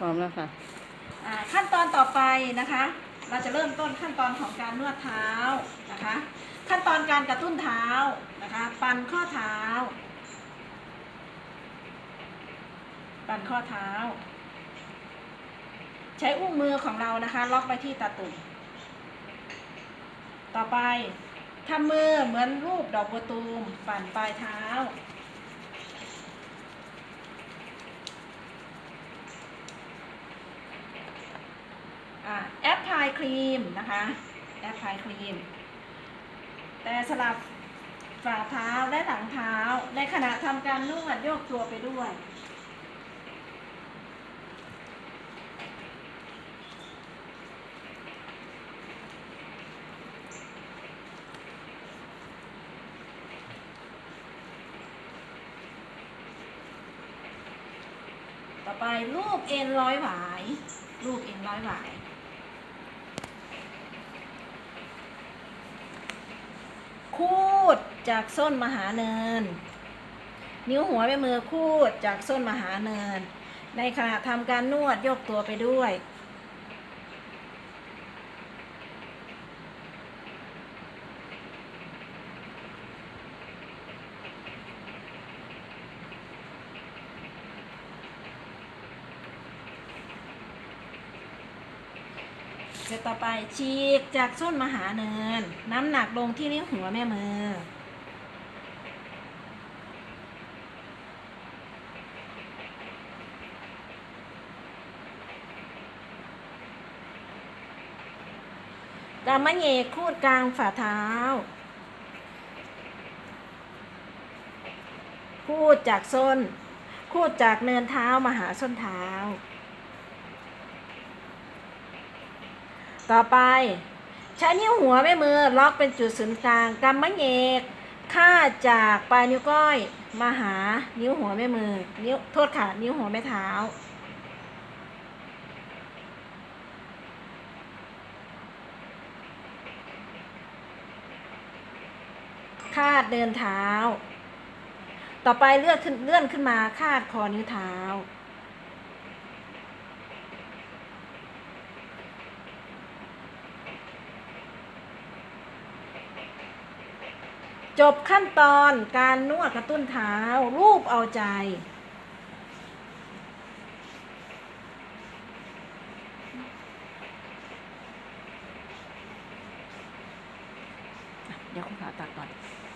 พร้อมแล้วค่ะอ่าขั้นตอนต่อไปนะคะ เราจะเริ่มต้นขั้นตอนของการนวดเท้านะคะ ขั้นตอนการกระตุ้นเท้านะคะ ปั่นข้อเท้า ปั่นข้อเท้า ใช้อุ้งมือของเรานะคะ ล็อกไปที่ตาตุ่มต่อไปทำมือเหมือนรูปดอกบัวตูมปั่นปลายเท้า แอปพลายครีมนะคะแอปพลายครีม แต่สลับฝ่าเท้าและหลังเท้าในขณะทำการนวดโยกตัวไปด้วยต่อไปรูปเอ็นร้อยหวาย รูปเอ็นร้อยหวาย คูด จากส้นมหาเนิน นิ้วหัวแม่มือคูดจากส้นมหาเนิน ในขณะทำการนวดยกตัวไปด้วยเสร็จต่อไปฉีกจากส้นมหาเนิน น้ำหนักลงที่นิ้วหัวแม่มือ กำมะเยคูดกลางฝ่าเท้า คูดจากส้น คูดจากเนินเท้ามาหาส้นเท้า ต่อไปใช้นิ้วหัวแม่มือล็อกเป็นจุดศูนย์กลางกำมะเยกค่าจากปลายนิ้วก้อยมาหานิ้วหัวแม่มือ นิ้วโทษค่ะนิ้วหัวแม่เท้า คาดเดินเท้า ต่อไปเลื่อนขึ้นเลื่อนขึ้นมาคาดคอนิ้วเท้า จบขั้นตอนการนวดกระตุ้นเท้า รูปเอาใจ Hindi ako naatakot.